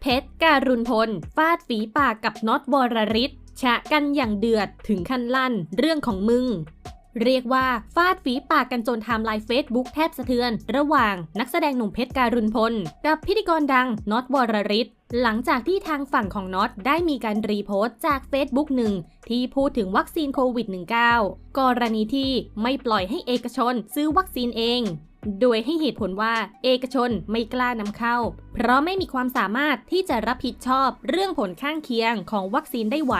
เพชรการุณพล ฟาดฝีปากกับน็อตวรริศฉะกันอย่างเดือดถึงขั้นลั่น เรื่องของมึง เรียกว่าฟาดฝีปากกันจนไทม์ไลน์เฟซบุ๊กแทบสะเทือน ระหว่างนักแสดงหนุ่มเพชรการุณพล กับพิธีกรดังน็อตวรริศหลังจากที่ทางฝั่งของน็อตได้มีการรีโพสต์จาก Facebook หนึ่งที่พูดถึงวัคซีนโควิด -19 กรณีที่ไม่ปล่อยให้เอกชนซื้อวัคซีนเอง โดยให้เหตุผลว่าเอกชนไม่กล้านำเข้า เพราะไม่มีความสามารถที่จะรับผิดชอบเรื่องผลข้างเคียงของวัคซีนได้ไหว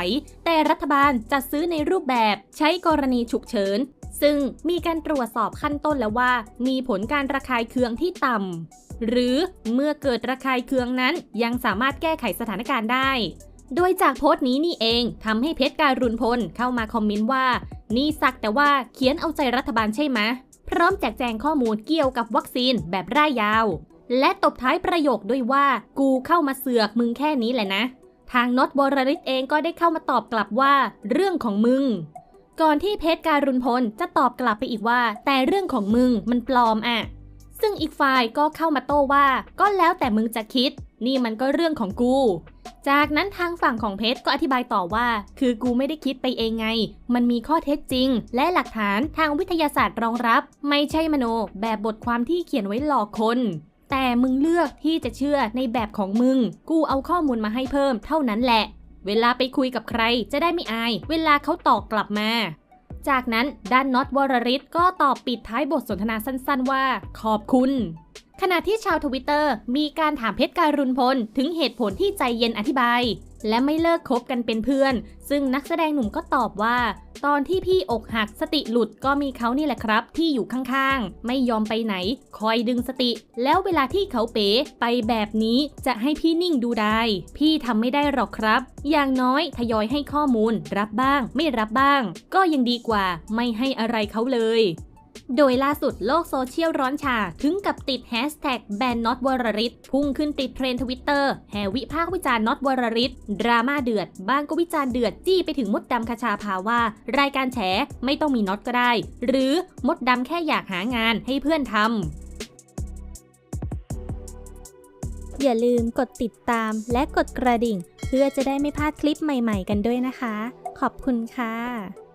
แต่รัฐบาลจะซื้อในรูปแบบใช้กรณีฉุกเฉิน ซึ่งมีการตรวจสอบขั้นต้นแล้วว่า มีผลการระคายเคืองที่ต่ำหรือเมื่อเกิดระคายเคืองนั้นยังสามารถแก้ไขสถานการณ์ได้โดยจากโพสต์นี้นี่เองทำให้เพชรการุณพลเข้ามาคอมเมนต์ว่า นี่สักแต่ว่าเขียนเอาใจรัฐบาลใช่ไหม พร้อมแจกแจงข้อมูลเกี่ยวกับวัคซีนแบบร่ายยาว และตบท้ายประโยคด้วยว่า กูเข้ามาเสือกมึงแค่นี้แหละนะ ทางน็อตบรริศเองก็ได้เข้ามาตอบกลับว่า เรื่องของมึง ก่อนที่เพชรการุณพลจะตอบกลับไปอีกว่า แต่เรื่องของมึงมันปลอมอะซึ่งอีกฝ่ายก็เข้ามาโต้ว่า ก็แล้วแต่มึงจะคิด นี่มันก็เรื่องของกู จากนั้นทางฝั่งของเพชรก็อธิบายต่อว่า คือกูไม่ได้คิดไปเองไง มันมีข้อเท็จจริง และหลักฐานทางวิทยาศาสตร์รองรับ ไม่ใช่มโน แบบบทความที่เขียนไว้หลอกคนแต่มึงเลือกที่จะเชื่อในแบบของมึง กูเอาข้อมูลมาให้เพิ่มเท่านั้นแหละ เวลาไปคุยกับใครจะได้ไม่อาย เวลาเขาตอบกลับมา จากนั้นด้านน็อตวรริศก็ตอบปิดท้ายบทสนทนาสั้นๆว่า ขอบคุณ ขณะที่ชาวทวิตเตอร์มีการถามเพชรการุณพล ถึงเหตุผลที่ใจเย็นอธิบาย และไม่เลิกคบกันเป็นเพื่อน ซึ่งนักแสดงหนุ่มก็ตอบว่า ตอนที่พี่อกหักสติหลุดก็มีเขานี่แหละครับ ที่อยู่ข้างๆ ไม่ยอมไปไหน คอยดึงสติ แล้วเวลาที่เขาเป๋ไปแบบนี้จะให้พี่นิ่งดูได้ พี่ทำไม่ได้หรอกครับ อย่างน้อยทยอยให้ข้อมูล รับบ้าง ไม่รับบ้าง ก็ยังดีกว่า ไม่ให้อะไรเขาเลย โดยล่าสุดโลกโซเชียลร้อนฉาถึงกับติดแฮชแท็กแบนน็อตวรริศพุ่งขึ้นติดเทรนทวิตเตอร์แห่วิพากษ์วิจารณ์น็อตวรริศดราม่าเดือด บ้างก็วิจารณ์เดือดจี้ไปถึงมดดำคชาภาว่า รายการแฉไม่ต้องมีน็อตก็ได้ หรือมดดำแค่อยากหางานให้เพื่อนทำอย่าลืมกดติดตามและกดกระดิ่ง เพื่อจะได้ไม่พลาดคลิปใหม่ๆกันด้วยนะคะ ขอบคุณค่ะ